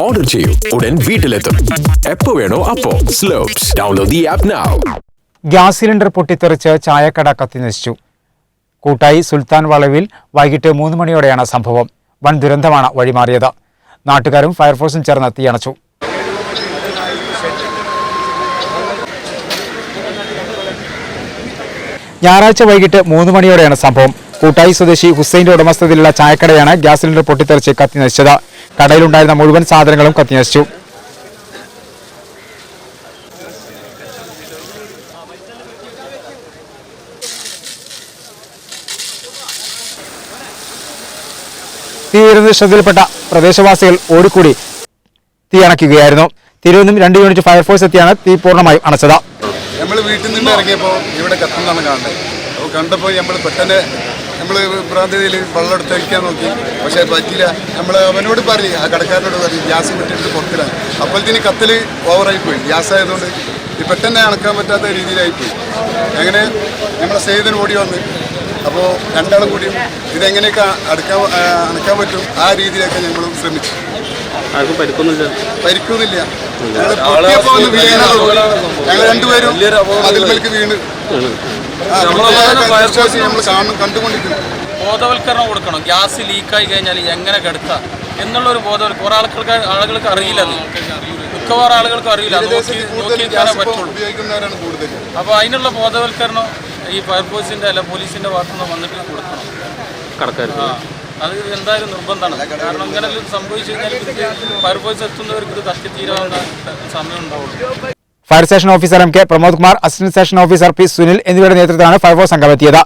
Order ചെയ്യൂ. ഉടൻ വീട്ടിലെത്തും. എപ്പോ വേണോ അപ്പോ. Slopes download the app now gas cylinder പൊട്ടിത്തെറിച്ച് ചായക്കട കത്തിനശിച്ചു. കൂട്ടായി സുൽത്താൻ വളവിൽ വൈകിട്ട് മൂന്ന് മണിയോടെയാണ് സംഭവം. വൻ ദുരന്തമാണ് വഴിമാറിയത്. നാട്ടുകാരും ഫയർഫോഴ്സും ചേർന്ന് തീയണച്ചു. ഞായറാഴ്ച വൈകിട്ട് മൂന്ന് മണിയോടെയാണ് സംഭവം. കൂട്ടായി സ്വദേശി ഹുസൈന്റെ ഉടമസ്ഥതയിലുള്ള ചായക്കടയാണ് ഗ്യാസ് സിലിണ്ടർ പൊട്ടിത്തെറിച്ച് കത്തിനശിച്ചത്. കടയിലുണ്ടായിരുന്ന മുഴുവൻ സാധനങ്ങളും കത്തിനശിച്ചു. തീ ഉയരുന്നത് ശ്രദ്ധയിൽപ്പെട്ട പ്രദേശവാസികൾ ഓടിക്കൂടി തീ അണയ്ക്കുകയായിരുന്നു. തിരുവനന്തപുരം രണ്ട് യൂണിറ്റ് ഫയർഫോഴ്സ് എത്തിയാണ് തീ പൂർണമായും അണച്ചത്. നമ്മൾ വീട്ടിൽ നിന്ന് ഇറങ്ങിയപ്പോൾ ഇവിടെ കത്തുന്നതാണ് കാണുന്നത്. അപ്പോൾ കണ്ടപ്പോൾ നമ്മൾ പെട്ടെന്ന് നമ്മൾ ഭ്രാന്തതയിൽ വെള്ളം എടുത്ത് കഴിക്കാൻ നോക്കി. പക്ഷേ പറ്റില്ല നമ്മൾ അവനോട് പറഞ്ഞു ആ കടക്കാരനോട് പറഞ്ഞു ഗ്യാസ് വിട്ടിട്ട് പുറത്തിടാൻ അപ്പോഴത്തേന് കത്തിൽ ഓവറായി പോയി ഗ്യാസ് ആയതുകൊണ്ട് പെട്ടെന്ന് അണക്കാൻ പറ്റാത്ത രീതിയിലായിപ്പോയി. അങ്ങനെ നമ്മളെ സേതന് ഓടി വന്ന് അപ്പോൾ രണ്ടാളും കൂടി ഇതെങ്ങനെയൊക്കെ അടുക്കാൻ അണക്കാൻ പറ്റും ആ രീതിയിലൊക്കെ ഞങ്ങൾ ശ്രമിച്ചു. ആർക്കും പരിക്കൊന്നുമില്ല. പരിക്കൊന്നുമില്ല. ഞങ്ങൾ രണ്ടുപേരും അതിൽ മേലേക്ക് വീണ്. കണ്ടുകൊണ്ടിരിക്കുന്നു. ബോധവൽക്കരണം കൊടുക്കണം. ഗ്യാസ് ലീക്കായി കഴിഞ്ഞാൽ എങ്ങനെ കെടുക്കാം? എന്നുള്ളൊരു ബോധവൽക്കരണം കുറെ ആളുകൾക്ക് ആളുകൾക്ക് അറിയില്ല അത്. മിക്കവാറും ആളുകൾക്ക് അറിയില്ല. അത് നോക്കി കൂടുതൽ നോക്കിയിരിക്കാനേ പറ്റുള്ളൂ. അപ്പോൾ അതിനുള്ള ബോധവൽക്കരണം ഈ ഫയർഫോഴ്സിന്റെ അല്ല പോലീസിന്റെ ഭാഗത്തുനിന്ന് വന്നിട്ട് കൊടുക്കണം. കടക്കാർക്ക്. ആ. അത് എന്തായാലും നിർബന്ധമാണ്. കാരണം ഇങ്ങനെ സംഭവിച്ചു കഴിഞ്ഞാൽ ഫയർഫോഴ്സ് എത്തുന്നവർക്ക് ഇത് കത്തിത്തീരാവുന്ന സമയം ഉണ്ടാവുള്ളൂ. Fire station officer M K Pramod Kumar assistant station officer P Sunil എന്നിവരുടെ നേതൃത്വത്തിലാണ് ഫയർഫോഴ്സ് സംഘം എത്തിയത്.